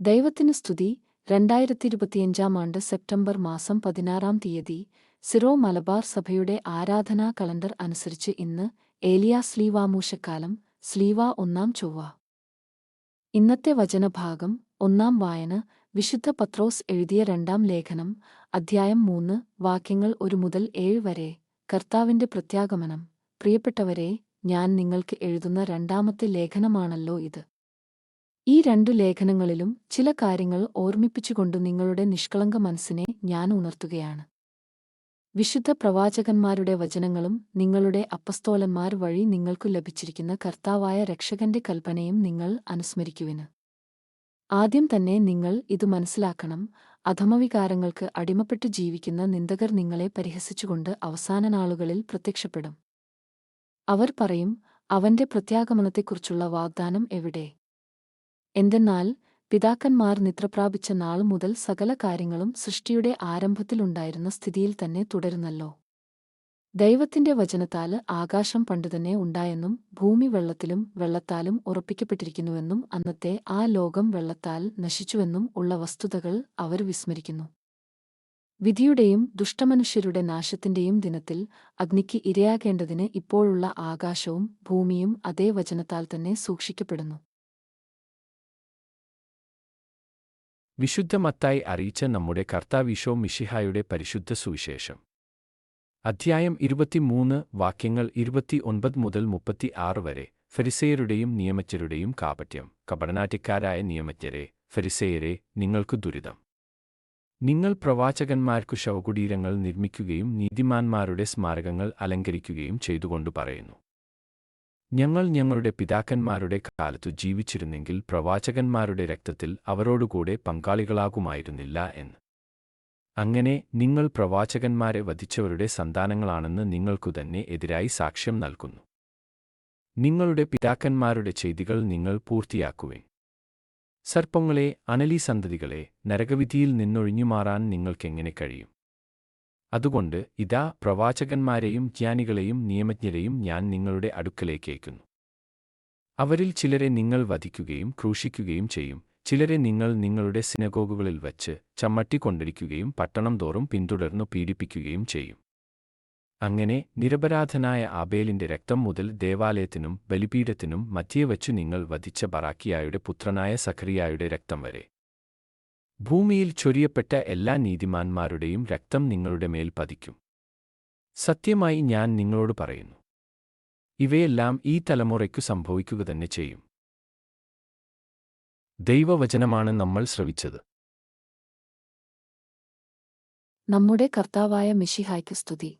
ദൈവത്തിന് സ്തുതി. രണ്ടായിരത്തി ഇരുപത്തിയഞ്ചാം ആണ്ട് സെപ്റ്റംബർ മാസം പതിനാറാം തീയതി സിറോ മലബാർ സഭയുടെ ആരാധനാ കലണ്ടർ അനുസരിച്ച് ഇന്ന് ഏലിയ സ്ലീവാമൂഷക്കാലം സ്ലീവ ഒന്നാം ചൊവ്വ. ഇന്നത്തെ വചനഭാഗം ഒന്നാം വായന വിശുദ്ധ പത്രോസ് എഴുതിയ രണ്ടാം ലേഖനം അധ്യായം മൂന്ന് വാക്യങ്ങൾ ഒരു മുതൽ ഏഴ് വരെ. കർത്താവിന്റെ പ്രത്യാഗമനം. പ്രിയപ്പെട്ടവരെ ഞാൻ നിങ്ങൾക്ക് എഴുതുന്ന രണ്ടാമത്തെ ലേഖനമാണല്ലോ ഇത്. ഈ രണ്ടു ലേഖനങ്ങളിലും ചില കാര്യങ്ങൾ ഓർമ്മിപ്പിച്ചുകൊണ്ട് നിങ്ങളുടെ നിഷ്കളങ്ക മനസ്സിനെ ഞാൻ ഉണർത്തുകയാണ്. വിശുദ്ധ പ്രവാചകന്മാരുടെ വചനങ്ങളും നിങ്ങളുടെ അപ്പസ്തോലന്മാർ വഴി നിങ്ങൾക്കു ലഭിച്ചിരിക്കുന്ന കർത്താവായ രക്ഷകന്റെ കൽപ്പനയും നിങ്ങൾ അനുസ്മരിക്കുവിന്. ആദ്യം തന്നെ നിങ്ങൾ ഇത് മനസ്സിലാക്കണം അധമവികാരങ്ങൾക്ക് അടിമപ്പെട്ട് ജീവിക്കുന്ന നിന്ദകർ നിങ്ങളെ പരിഹസിച്ചുകൊണ്ട് അവസാന നാളുകളിൽ പ്രത്യക്ഷപ്പെടും. അവർ പറയും അവന്റെ പ്രത്യാഗമനത്തെക്കുറിച്ചുള്ള വാഗ്ദാനം എവിടെ? എന്തെന്നാൽ പിതാക്കന്മാർ നിദ്രപ്രാപിച്ച നാൾ മുതൽ സകല കാര്യങ്ങളും സൃഷ്ടിയുടെ ആരംഭത്തിലുണ്ടായിരുന്ന സ്ഥിതിയിൽ തന്നെ തുടരുന്നല്ലോ. ദൈവത്തിന്റെ വചനത്താൽ ആകാശം പണ്ടുതന്നെ ഉണ്ടായെന്നും ഭൂമി വെള്ളത്തിലും വെള്ളത്താലും ഉറപ്പിക്കപ്പെട്ടിരിക്കുന്നുവെന്നും അന്നത്തെ ആ ലോകം വെള്ളത്താൽ നശിച്ചുവെന്നും ഉള്ള വസ്തുതകൾ അവർ വിസ്മരിക്കുന്നു. വിധിയുടെയും ദുഷ്ടമനുഷ്യരുടെ നാശത്തിന്റെയും ദിനത്തിൽ അഗ്നിക്ക് ഇരയാകേണ്ടതിന് ഇപ്പോഴുള്ള ആകാശവും ഭൂമിയും അതേ വചനത്താൽ തന്നെ സൂക്ഷിക്കപ്പെടുന്നു. വിശുദ്ധ മത്തായി അറിയിച്ച നമ്മുടെ കർത്താവിശോ മിഷിഹായുടെ പരിശുദ്ധ സുവിശേഷം. അധ്യായം ഇരുപത്തിമൂന്ന് വാക്യങ്ങൾ ഇരുപത്തിയൊൻപത് മുതൽ മുപ്പത്തി ആറ് വരെ ഫരിസേയരുടെയും നിയമജ്ഞരുടെയും കാപട്യം. കപടനാറ്റിക്കാരായ നിയമജ്ഞരെ ഫെരിസേയരെ നിങ്ങൾക്ക് ദുരിതം. നിങ്ങൾ പ്രവാചകന്മാർക്കു ശവകുടീരങ്ങൾ നിർമ്മിക്കുകയും നീതിമാന്മാരുടെ സ്മാരകങ്ങൾ അലങ്കരിക്കുകയും ചെയ്തുകൊണ്ടു പറയുന്നു. ഞങ്ങൾ ഞങ്ങളുടെ പിതാക്കന്മാരുടെ കാലത്തു ജീവിച്ചിരുന്നെങ്കിൽ പ്രവാചകന്മാരുടെ രക്തത്തിൽ അവരോടുകൂടെ പങ്കാളികളാകുമായിരുന്നില്ല എന്ന്. അങ്ങനെ നിങ്ങൾ പ്രവാചകന്മാരെ വധിച്ചവരുടെ സന്താനങ്ങളാണെന്ന് നിങ്ങൾക്കു തന്നെ എതിരായി സാക്ഷ്യം നൽകുന്നു. നിങ്ങളുടെ പിതാക്കന്മാരുടെ ചെയ്തികൾ നിങ്ങൾ പൂർത്തിയാക്കുവേൻ. സർപ്പങ്ങളെ അനലി സന്തതികളെ നരകവിധിയിൽ നിന്നൊഴിഞ്ഞുമാറാൻ നിങ്ങൾക്കെങ്ങനെ കഴിയും? അതുകൊണ്ട് ഇതാ പ്രവാചകന്മാരെയും ജ്ഞാനികളെയും നിയമജ്ഞരെയും ഞാൻ നിങ്ങളുടെ അടുക്കലേക്കയക്കുന്നു അവരിൽ ചിലരെ നിങ്ങൾ വധിക്കുകയും ക്രൂശിക്കുകയും ചെയ്യും. ചിലരെ നിങ്ങൾ നിങ്ങളുടെ സിനഗോഗുകളിൽ വച്ച് ചമ്മട്ടിക്കൊണ്ടിരിക്കുകയും പട്ടണം തോറും പിന്തുടർന്നു പീഡിപ്പിക്കുകയും ചെയ്യും. അങ്ങനെ നിരപരാധനായ ആബേലിന്റെ രക്തം മുതൽ ദേവാലയത്തിനും ബലിപീഠത്തിനും മധ്യേ വച്ചു നിങ്ങൾ വധിച്ച ബറാക്കിയായുടെ പുത്രനായ സഖറിയായുടെ രക്തം വരെ. ഭൂമിയിൽ ചൊരിയപ്പെട്ട എല്ലാ നീതിമാന്മാരുടെയും രക്തം നിങ്ങളുടെ മേൽ പതിക്കും. സത്യമായി ഞാൻ നിങ്ങളോട് പറയുന്നു. ഇവയെല്ലാം ഈ തലമുറയ്ക്കു സംഭവിക്കുക തന്നെ ചെയ്യും. ദൈവവചനമാണ് നമ്മൾ ശ്രവിച്ചത്. നമ്മുടെ കർത്താവായ മിഷിഹായ്ക്ക് സ്തുതി.